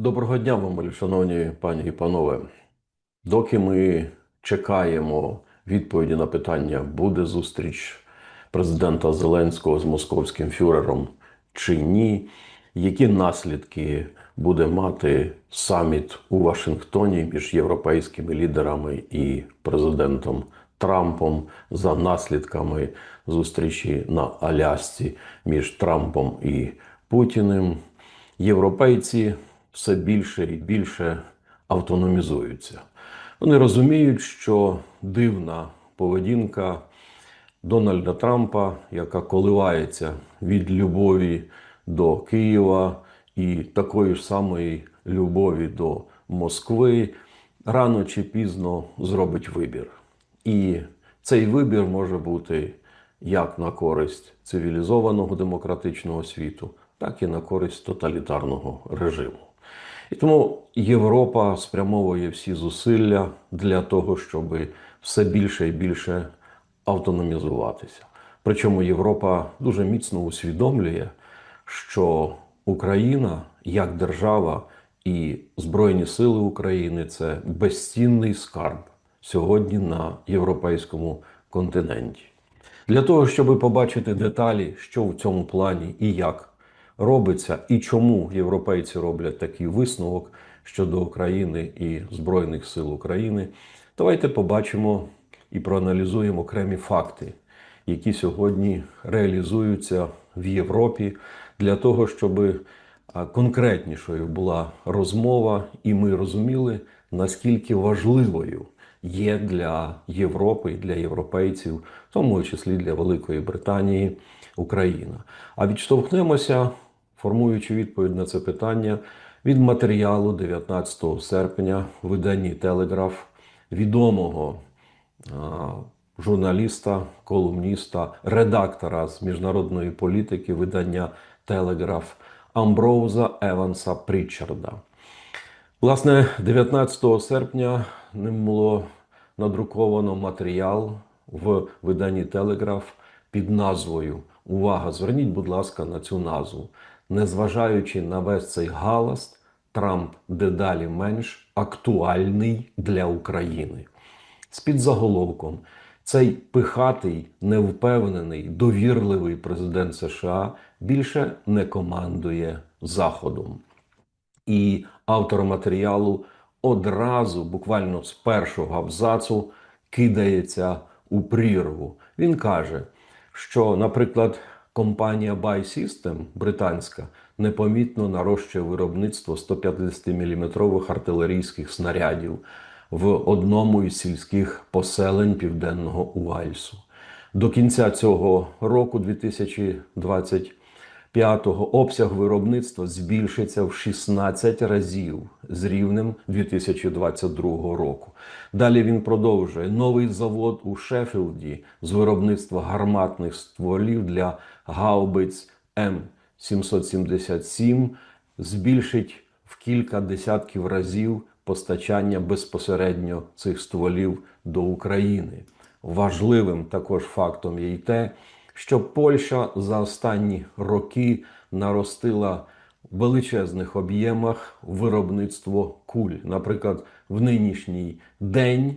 Доброго дня вам, шановні пані і панове. Доки ми чекаємо відповіді на питання, буде зустріч президента Зеленського з московським фюрером чи ні, які наслідки буде мати саміт у Вашингтоні між європейськими лідерами і президентом Трампом за наслідками зустрічі на Алясці між Трампом і Путіним. Європейці все більше і більше автономізуються. Вони розуміють, що дивна поведінка Дональда Трампа, яка коливається від любові до Києва і такої ж самої любові до Москви, рано чи пізно зробить вибір. І цей вибір може бути як на користь цивілізованого демократичного світу, так і на користь тоталітарного режиму. І тому Європа спрямовує всі зусилля для того, щоб все більше і більше автономізуватися. Причому Європа дуже міцно усвідомлює, що Україна як держава і Збройні Сили України це безцінний скарб сьогодні на європейському континенті. Для того, щоб побачити деталі, що в цьому плані і як робиться, і чому європейці роблять такий висновок щодо України і Збройних сил України, давайте побачимо і проаналізуємо окремі факти, які сьогодні реалізуються в Європі для того, щоб конкретнішою була розмова, і ми розуміли, наскільки важливою є для Європи для європейців, в тому числі для Великої Британії, Україна. А відштовхнемося, формуючи відповідь на це питання, від матеріалу 19 серпня в виданні Телеграф відомого журналіста, колумніста, редактора з міжнародної політики видання Телеграф Амброуза Еванса Прічарда. Власне, 19 серпня ним було надруковано матеріал в виданні Телеграф під назвою Увага! Зверніть, будь ласка, на цю назву. Незважаючи на весь цей галаст, Трамп дедалі менш актуальний для України. З під заголовком цей пихатий, невпевнений, довірливий президент США більше не командує Заходом. І автор матеріалу одразу, буквально з першого абзацу, кидається у прірву. Він каже, що, наприклад, компанія Buy System британська непомітно нарощує виробництво 150-мм артилерійських снарядів в одному із сільських поселень південного Уальсу. До кінця цього року, 2025-го, обсяг виробництва збільшиться в 16 разів з рівнем 2022 року. Далі він продовжує новий завод у Шеффілді з виробництва гарматних стволів для гаубиць М777 збільшить в кілька десятків разів постачання безпосередньо цих стволів до України. Важливим також фактом є й те, що Польща за останні роки наростила в величезних об'ємах виробництво куль. Наприклад, в нинішній день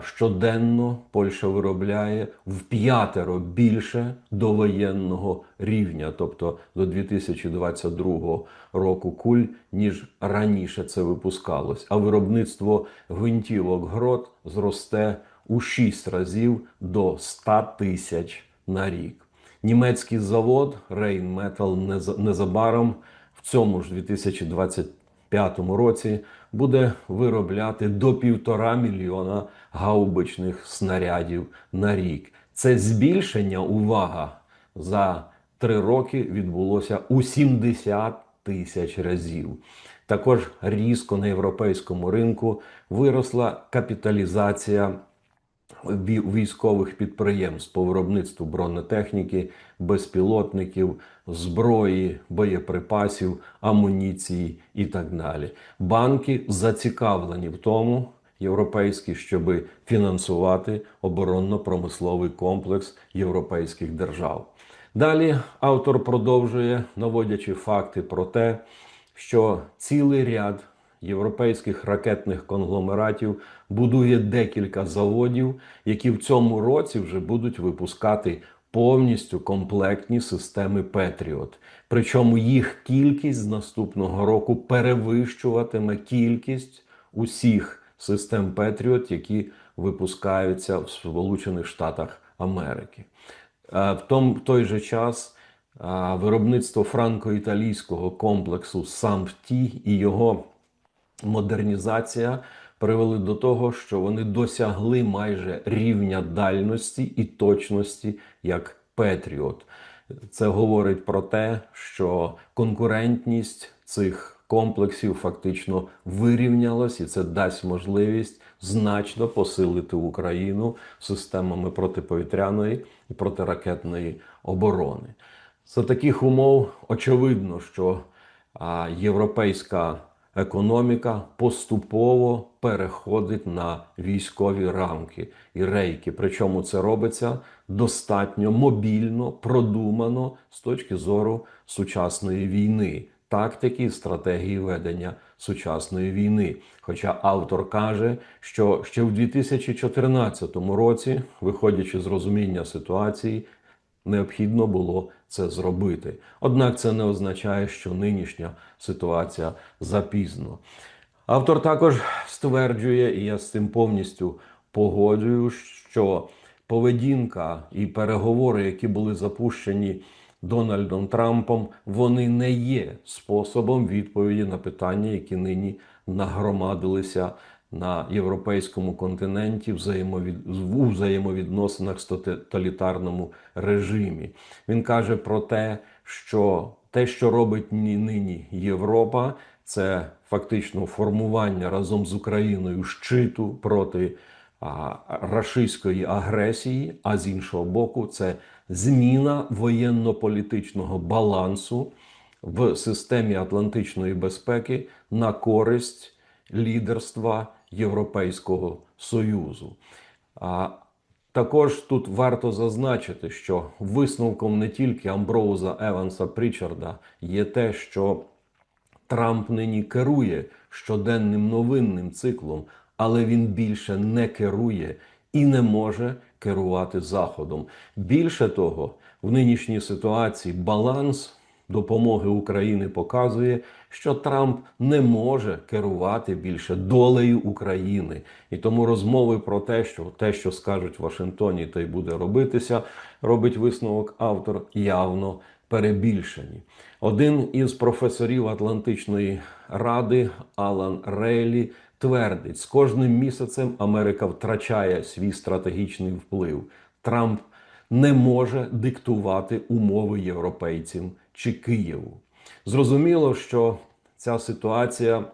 щоденно Польща виробляє в п'ятеро більше довоєнного рівня, тобто до 2022 року куль, ніж раніше це випускалось. А виробництво гвинтівок грот зросте у 6 разів до 100 тисяч на рік. Німецький завод Rheinmetall незабаром в цьому ж 2025 році буде виробляти до півтора мільйона гаубичних снарядів на рік. Це збільшення, увага, за три роки відбулося у 70 тисяч разів. Також різко на європейському ринку виросла капіталізація військових підприємств по виробництву бронетехніки, безпілотників, зброї, боєприпасів, амуніції і так далі. Банки зацікавлені в тому, європейські, щоб фінансувати оборонно-промисловий комплекс європейських держав. Далі автор продовжує, наводячи факти про те, що цілий ряд європейських ракетних конгломератів будує декілька заводів, які в цьому році вже будуть випускати повністю комплектні системи Петріот. Причому їх кількість з наступного року перевищуватиме кількість усіх систем Петріот, які випускаються в Сполучених Штатах Америки. Е, В том, той же час е, виробництво франко-італійського комплексу САМПТІ і його модернізація привели до того, що вони досягли майже рівня дальності і точності як Петріот. Це говорить про те, що конкурентність цих комплексів фактично вирівнялась, і це дасть можливість значно посилити Україну системами протиповітряної і протиракетної оборони. За таких умов очевидно, що європейська економіка поступово переходить на військові рамки і рейки. Причому це робиться достатньо мобільно, продумано з точки зору сучасної війни, тактики стратегії ведення сучасної війни. Хоча автор каже, що ще в 2014 році, виходячи з розуміння ситуації, необхідно було це зробити. Однак це не означає, що нинішня ситуація запізно. Автор також стверджує, і я з цим повністю погоджую, що поведінка і переговори, які були запущені Дональдом Трампом, вони не є способом відповіді на питання, які нині нагромадилися на європейському континенті взаємовід... у взаємовідносинах з тоталітарному режимі. Він каже про те, що те, що робить нині Європа, це фактично формування разом з Україною щиту проти а, рашистської агресії, а з іншого боку, це зміна воєнно-політичного балансу в системі Атлантичної безпеки на користь лідерства Європейського Союзу. А також тут варто зазначити, що висновком не тільки Амброуза Еванса Прічарда є те, що Трамп нині керує щоденним новинним циклом, але він більше не керує і не може керувати Заходом. Більше того, в нинішній ситуації баланс допомоги України показує, що Трамп не може керувати більше долею України. І тому розмови про те, що те, що скажуть в Вашингтоні, то й буде робитися, робить висновок автор явно перебільшені. Один із професорів Атлантичної ради Алан Рейлі твердить, з кожним місяцем Америка втрачає свій стратегічний вплив. Трамп не може диктувати умови європейцям чи Києву. Зрозуміло, що ця ситуація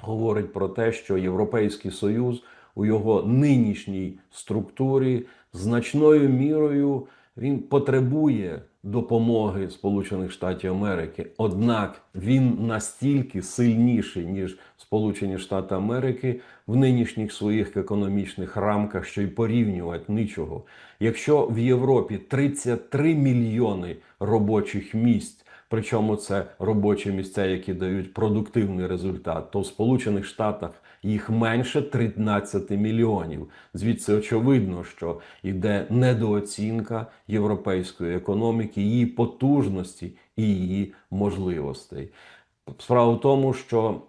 говорить про те, що Європейський Союз у його нинішній структурі значною мірою він потребує допомоги Сполучених Штатів Америки. Однак він настільки сильніший, ніж Сполучені Штати Америки в нинішніх своїх економічних рамках, що й порівнювати нічого. Якщо в Європі 33 мільйони робочих місць. Причому це робочі місця, які дають продуктивний результат, то в Сполучених Штатах їх менше 13 мільйонів. Звідси очевидно, що йде недооцінка європейської економіки, її потужності і її можливостей. Справа в тому, що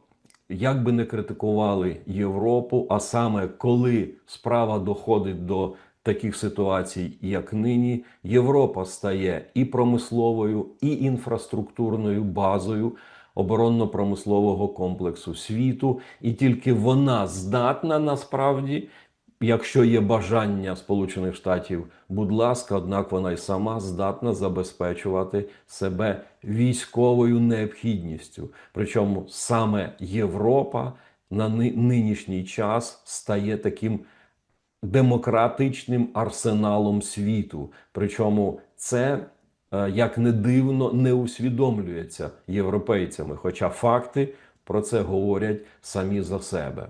як би не критикували Європу, а саме коли справа доходить до таких ситуацій, як нині, Європа стає і промисловою, і інфраструктурною базою оборонно-промислового комплексу світу, і тільки вона здатна насправді. Якщо є бажання Сполучених Штатів, будь ласка, однак вона й сама здатна забезпечувати себе військовою необхідністю. Причому саме Європа на нинішній час стає таким демократичним арсеналом світу. Причому це, е, як не дивно, не усвідомлюється європейцями, хоча факти про це говорять самі за себе.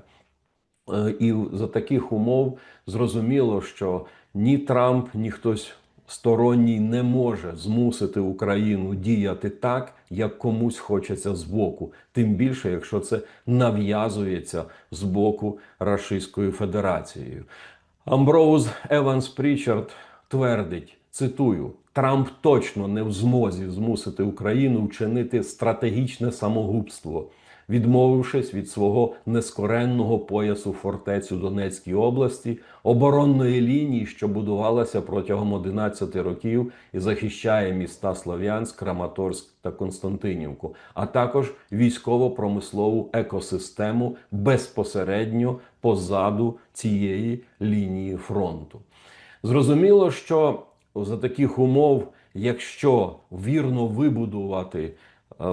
Е, І за таких умов зрозуміло, що ні Трамп, ні хтось сторонній не може змусити Україну діяти так, як комусь хочеться збоку, тим більше, якщо це нав'язується з боку Рашистською Федерацією. Амброуз Еванс Прічард твердить, цитую: Трамп точно не в змозі змусити Україну вчинити стратегічне самогубство, відмовившись від свого нескоренного поясу фортець у Донецькій області, оборонної лінії, що будувалася протягом 11 років і захищає міста Слов'янськ, Краматорськ та Константинівку, а також військово-промислову екосистему безпосередньо позаду цієї лінії фронту. Зрозуміло, що за таких умов, якщо вірно вибудувати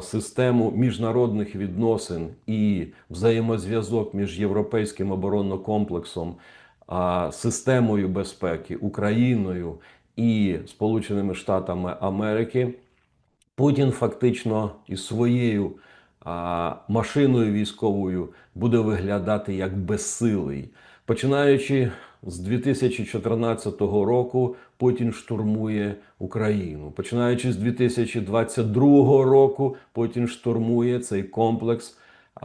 систему міжнародних відносин і взаємозв'язок між європейським оборонно-комплексом, а, системою безпеки Україною і Сполученими Штатами Америки, Путін фактично із своєю машиною військовою буде виглядати як безсилий. Починаючи з 2014 року, Путін штурмує Україну. Починаючи з 2022 року, Путін штурмує цей комплекс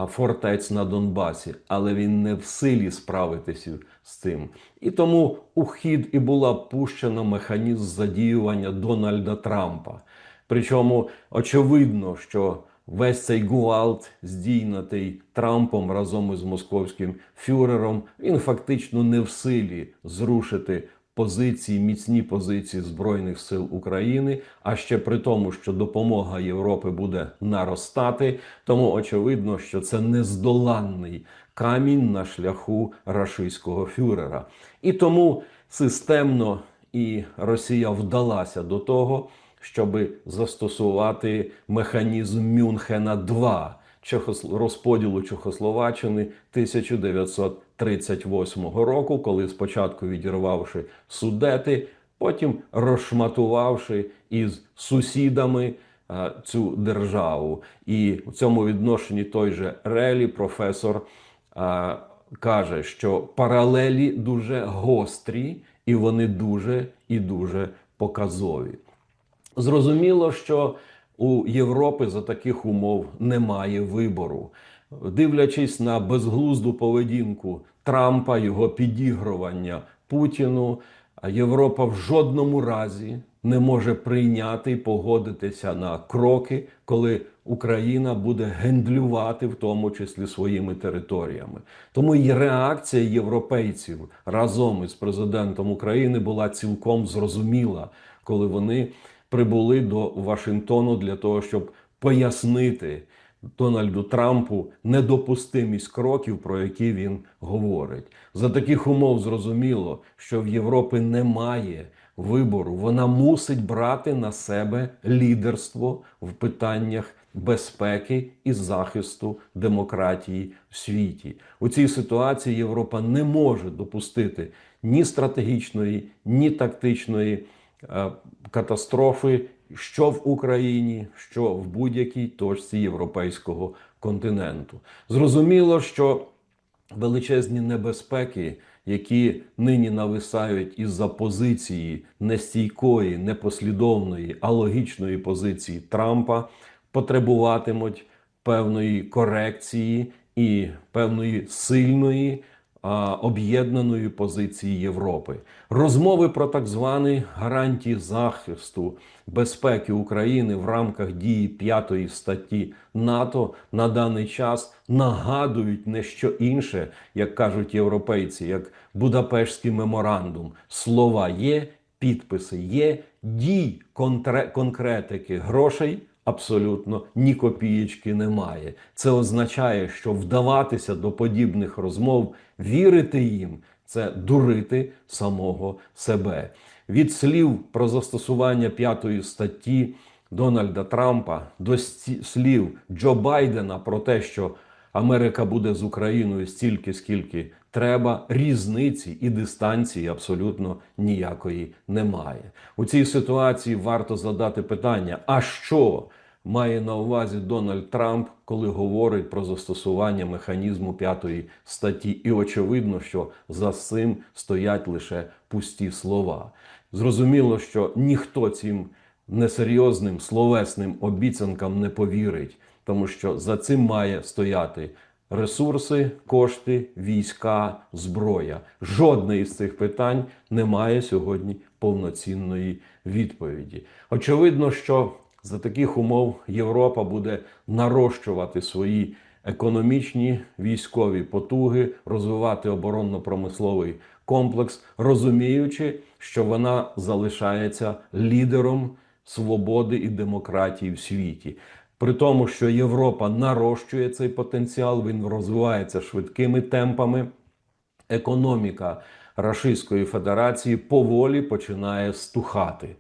фортець на Донбасі, але він не в силі справитися з цим. І тому у хід і була пущена механізм задіювання Дональда Трампа. Причому очевидно, що весь цей гуалт, здійнятий Трампом разом із московським фюрером, він фактично не в силі зрушити позиції, міцні позиції Збройних сил України, а ще при тому, що допомога Європи буде наростати. Тому очевидно, що це нездоланний камінь на шляху рашистського фюрера. І тому системно і Росія вдалася до того, щоб застосувати механізм Мюнхена 2 Чехос- розподілу Чехословаччини 1938 року, коли спочатку відірвавши судети, потім розшматувавши із сусідами е, цю державу. І в цьому відношенні той же Релі, професор, е, каже, що паралелі дуже гострі, і вони дуже і дуже показові. Зрозуміло, що у Європи за таких умов немає вибору. Дивлячись на безглузду поведінку Трампа, його підігрування Путіну, Європа в жодному разі не може прийняти і погодитися на кроки, коли Україна буде гендлювати, в тому числі своїми територіями. Тому і реакція європейців разом із президентом України була цілком зрозуміла, коли вони прибули до Вашингтону для того, щоб пояснити Дональду Трампу недопустимість кроків, про які він говорить. За таких умов зрозуміло, що в Європі немає вибору. Вона мусить брати на себе лідерство в питаннях безпеки і захисту демократії в світі. У цій ситуації Європа не може допустити ні стратегічної, ні тактичної катастрофи, що в Україні, що в будь-якій точці європейського континенту. Зрозуміло, що величезні небезпеки, які нині нависають із-за позиції нестійкої, непослідовної, алогічної позиції Трампа, потребуватимуть певної корекції і певної сильної а, об'єднаної позиції Європи. Розмови про так звані гарантії захисту безпеки України в рамках дії п'ятої статті НАТО на даний час нагадують не що інше, як кажуть європейці, як Будапештський меморандум. Слова є, підписи є, дій конкретики грошей абсолютно ні копієчки немає. Це означає, що вдаватися до подібних розмов, вірити їм це дурити самого себе. Від слів про застосування п'ятої статті Дональда Трампа до слів Джо Байдена про те, що Америка буде з Україною стільки, скільки треба, різниці і дистанції абсолютно ніякої немає. У цій ситуації варто задати питання: а що має на увазі Дональд Трамп, коли говорить про застосування механізму п'ятої статті. І очевидно, що за цим стоять лише пусті слова. Зрозуміло, що ніхто цим несерйозним словесним обіцянкам не повірить, тому що за цим має стояти ресурси, кошти, війська, зброя. Жодне із цих питань не має сьогодні повноцінної відповіді. Очевидно, що за таких умов Європа буде нарощувати свої економічні військові потуги, розвивати оборонно-промисловий комплекс, розуміючи, що вона залишається лідером свободи і демократії в світі. При тому, що Європа нарощує цей потенціал, він розвивається швидкими темпами. Економіка Рашистської Федерації поволі починає стухати.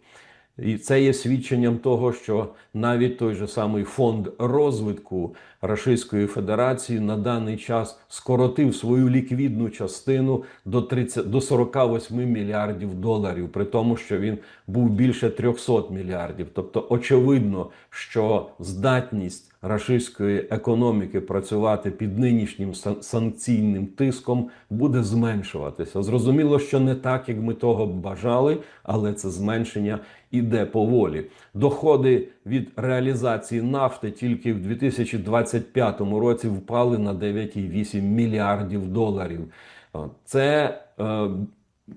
І це є свідченням того, що навіть той же самий фонд розвитку Рашистської Федерації на даний час скоротив свою ліквідну частину до 30, до 48 мільярдів доларів, при тому, що він був більше 300 мільярдів. Тобто, очевидно, що здатність рашистської економіки працювати під нинішнім сан- санкційним тиском буде зменшуватися. Зрозуміло, що не так, як ми того бажали, але це зменшення іде поволі. Доходи від реалізації нафти тільки в 2025 році впали на 9,8 мільярдів доларів. Е, Це е,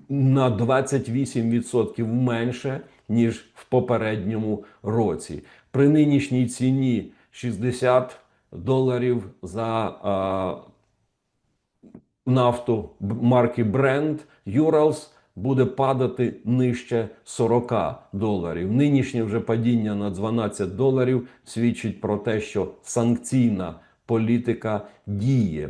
на 28% менше ніж в попередньому році. При нинішній ціні 60 доларів за а, нафту марки Brent Urals буде падати нижче 40 доларів. Нинішнє вже падіння на 12 доларів свідчить про те, що санкційна політика діє.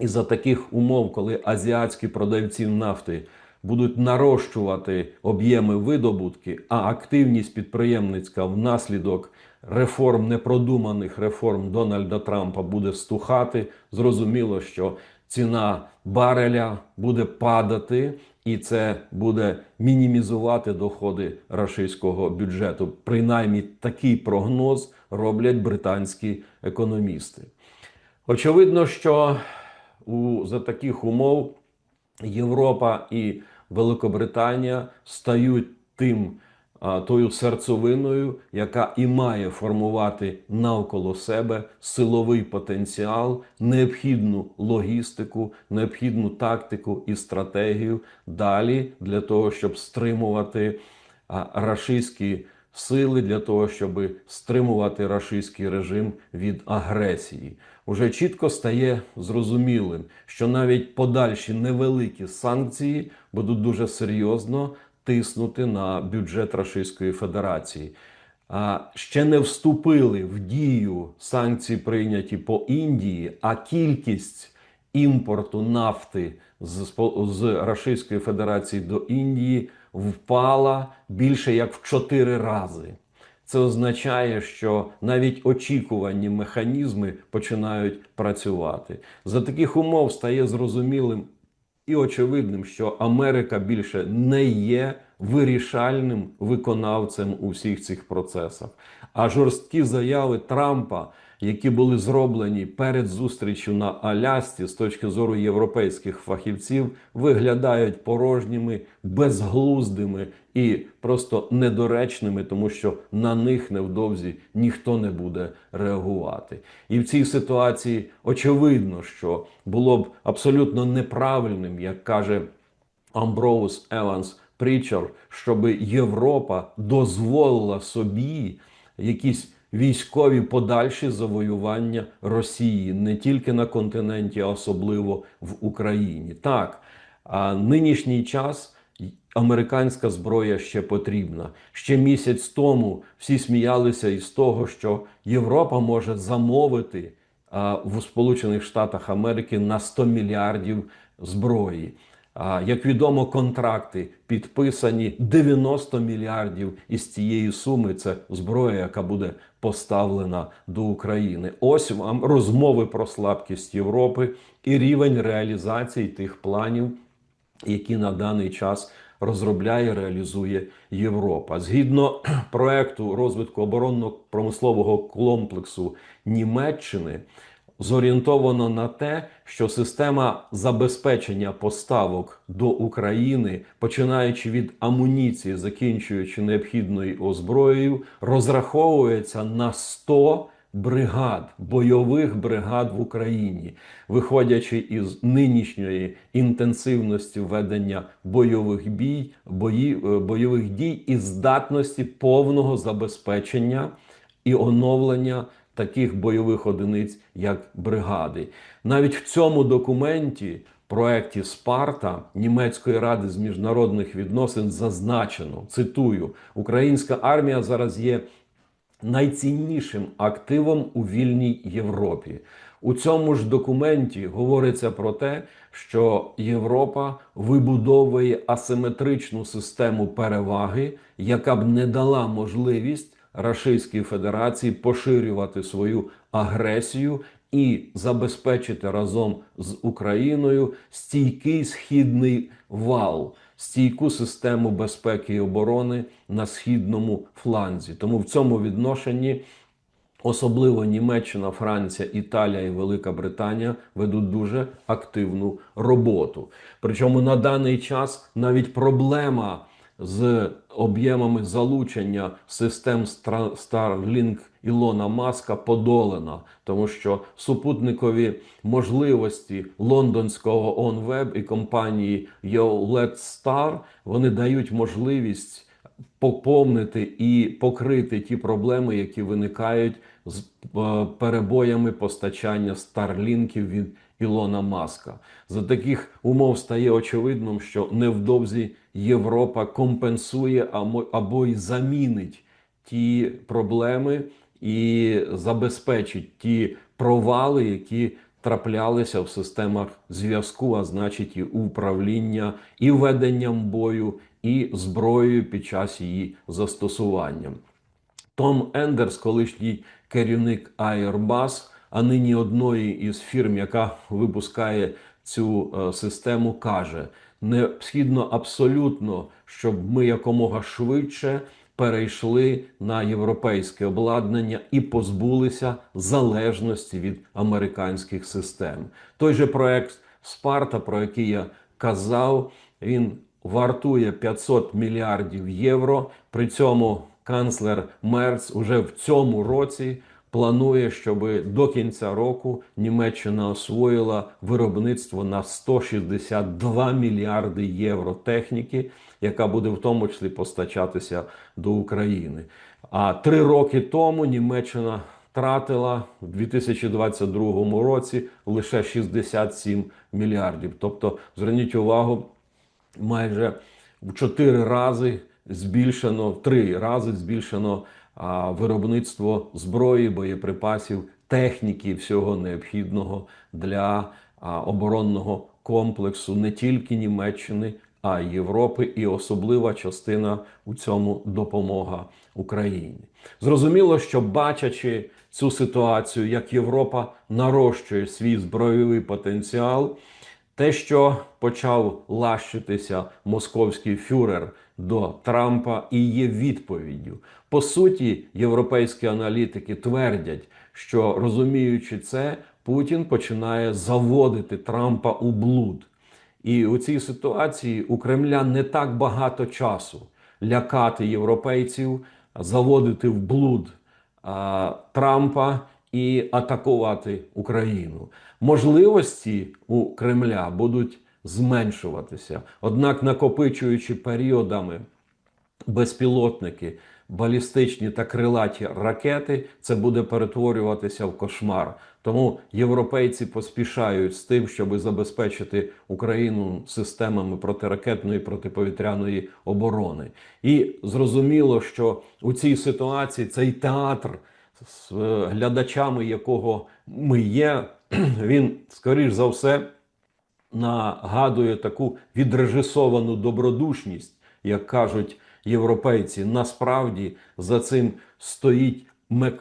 І за таких умов, коли азіатські продавці нафти будуть нарощувати об'єми видобутки, а активність підприємницька внаслідок реформ, непродуманих реформ Дональда Трампа буде стухати, зрозуміло, що ціна бареля буде падати, і це буде мінімізувати доходи рашистського бюджету. Принаймні такий прогноз роблять британські економісти. Очевидно, що у, за таких умов Європа і Великобританія стають тим тою серцевиною, яка і має формувати навколо себе силовий потенціал, необхідну логістику, необхідну тактику і стратегію далі для того, щоб стримувати рашистські сили для того, щоб стримувати рашистський режим від агресії. Уже чітко стає зрозумілим, що навіть подальші невеликі санкції будуть дуже серйозно тиснути на бюджет Рашистської Федерації. Ще не вступили в дію санкції, прийняті по Індії, а кількість імпорту нафти з, з Рашистської Федерації до Індії впала більше як в 4 рази. Це означає, що навіть очікувані механізми починають працювати. За таких умов стає зрозумілим і очевидним, що Америка більше не є вирішальним виконавцем у всіх цих процесах. А жорсткі заяви Трампа, які були зроблені перед зустрічю на Алясці з точки зору європейських фахівців, виглядають порожніми, безглуздими і просто недоречними, тому що на них невдовзі ніхто не буде реагувати. І в цій ситуації очевидно, що було б абсолютно неправильним, як каже Амброуз Еванс Прічер, щоб Європа дозволила собі якісь військові подальші завоювання Росії не тільки на континенті, а особливо в Україні. Так, а нинішній час. Американська зброя ще потрібна. Ще місяць тому всі сміялися із того, що Європа може замовити а, в Сполучених Штатах Америки на 100 мільярдів зброї. Як відомо, контракти підписані 90 мільярдів із цієї суми. Це зброя, яка буде поставлена до України. Ось вам розмови про слабкість Європи і рівень реалізації тих планів, які на даний час розробляє, реалізує Європа. Згідно проекту розвитку оборонно-промислового комплексу Німеччини, зорієнтовано на те, що система забезпечення поставок до України, починаючи від амуніції, закінчуючи необхідною озброєю, розраховується на 100 бригад, бойових бригад в Україні, виходячи із нинішньої інтенсивності ведення бойових бій, бої, е, бойових дій і здатності повного забезпечення і оновлення таких бойових одиниць, як бригади. Навіть в цьому документі. Проекті Спарта німецької ради з міжнародних відносин зазначено цитую: Українська армія зараз є найціннішим активом у вільній Європі. У цьому ж документі говориться про те, що Європа вибудовує асиметричну систему переваги, яка б не дала можливість Рашистській Федерації поширювати свою агресію і забезпечити разом з Україною стійкий східний вал, стійку систему безпеки і оборони на східному фланзі. Тому в цьому відношенні. Особливо Німеччина, Франція, Італія і Велика Британія ведуть дуже активну роботу. Причому на даний час навіть проблема з об'ємами залучення систем Starlink Ілона Маска подолана, тому що супутникові можливості лондонського OnWeb і компанії YoLetStar вони дають можливість поповнити і покрити ті проблеми, які виникають з е, перебоями постачання старлінків від Ілона Маска. За таких умов стає очевидним, що невдовзі Європа компенсує або й замінить ті проблеми і забезпечить ті провали, які траплялися в системах зв'язку, а значить і управління, і веденням бою, і зброєю під час її застосування. Том Ендерс, колишній керівник Airbus, а нині одної із фірм, яка випускає цю е, систему, каже: необхідно абсолютно, щоб ми якомога швидше перейшли на європейське обладнання і позбулися залежності від американських систем. Той же проект Спарта, про який я казав, він вартує 500 мільярдів євро. При цьому канцлер Мерц уже в цьому році планує, щоб до кінця року Німеччина освоїла виробництво на 162 мільярди євро техніки, яка буде в тому числі постачатися до України. А три роки тому Німеччина тратила в 2022 році лише 67 мільярдів. Тобто, зверніть увагу, майже в 4 рази збільшено, в 3 рази збільшено а, виробництво зброї, боєприпасів, техніки, всього необхідного для а, оборонного комплексу не тільки Німеччини, а й Європи, і особлива частина у цьому допомога Україні. Зрозуміло, що бачачи цю ситуацію, як Європа нарощує свій збройовий потенціал, те, що почав лащитися московський фюрер до Трампа, і є відповіддю. По суті, європейські аналітики твердять, що розуміючи це, Путін починає заводити Трампа у блуд. І у цій ситуації у Кремля не так багато часу лякати європейців, заводити в блуд а, Трампа і атакувати Україну. Можливості у Кремля будуть зменшуватися, однак, накопичуючи періодами безпілотники, балістичні та крилаті ракети, це буде перетворюватися в кошмар. Тому європейці поспішають з тим, щоб забезпечити Україну системами протиракетної протиповітряної оборони. І зрозуміло, що у цій ситуації цей театр, з е, глядачами якого ми є, він скоріш за все нагадує таку відрежисовану добродушність, як кажуть європейці. Насправді за цим стоїть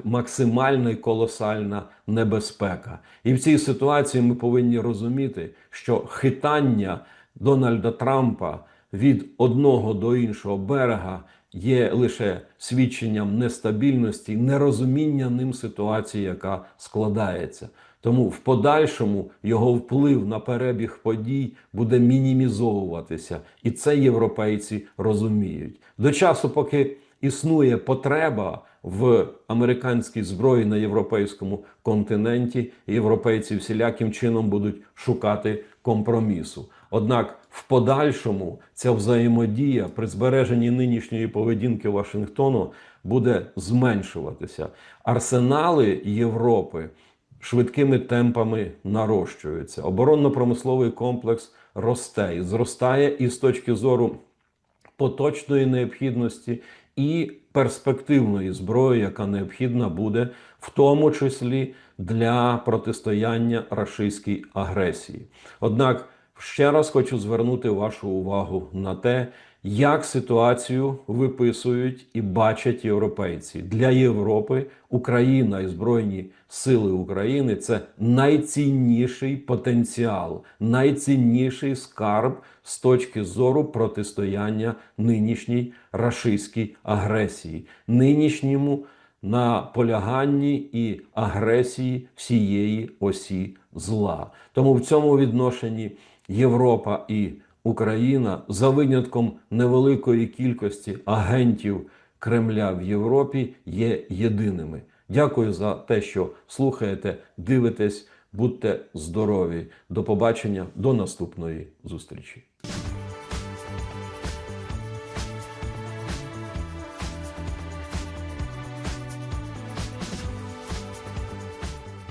максимальна і колосальна небезпека. І в цій ситуації ми повинні розуміти, що хитання Дональда Трампа від одного до іншого берега є лише свідченням нестабільності, нерозуміння ним ситуації, яка складається. Тому в подальшому його вплив на перебіг подій буде мінімізовуватися, і це європейці розуміють. До часу, поки існує потреба в американській зброї на європейському континенті, європейці всіляким чином будуть шукати компромісу. Однак в подальшому ця взаємодія при збереженні нинішньої поведінки Вашингтону буде зменшуватися. Арсенали Європи швидкими темпами нарощуються. Оборонно-промисловий комплекс росте і зростає і з точки зору поточної необхідності і перспективної зброї, яка необхідна буде, в тому числі для протистояння рашистській агресії. Однак ще раз хочу звернути вашу увагу на те, як ситуацію виписують і бачать європейці для Європи. Україна і Збройні Сили України це найцінніший потенціал, найцінніший скарб з точки зору протистояння нинішній рашистській агресії, нинішньому наполяганні і агресії всієї осі зла. Тому в цьому відношенні Європа і Україна за винятком невеликої кількості агентів Кремля в Європі є єдиними. Дякую за те, що слухаєте, дивитесь, будьте здорові. До побачення, до наступної зустрічі.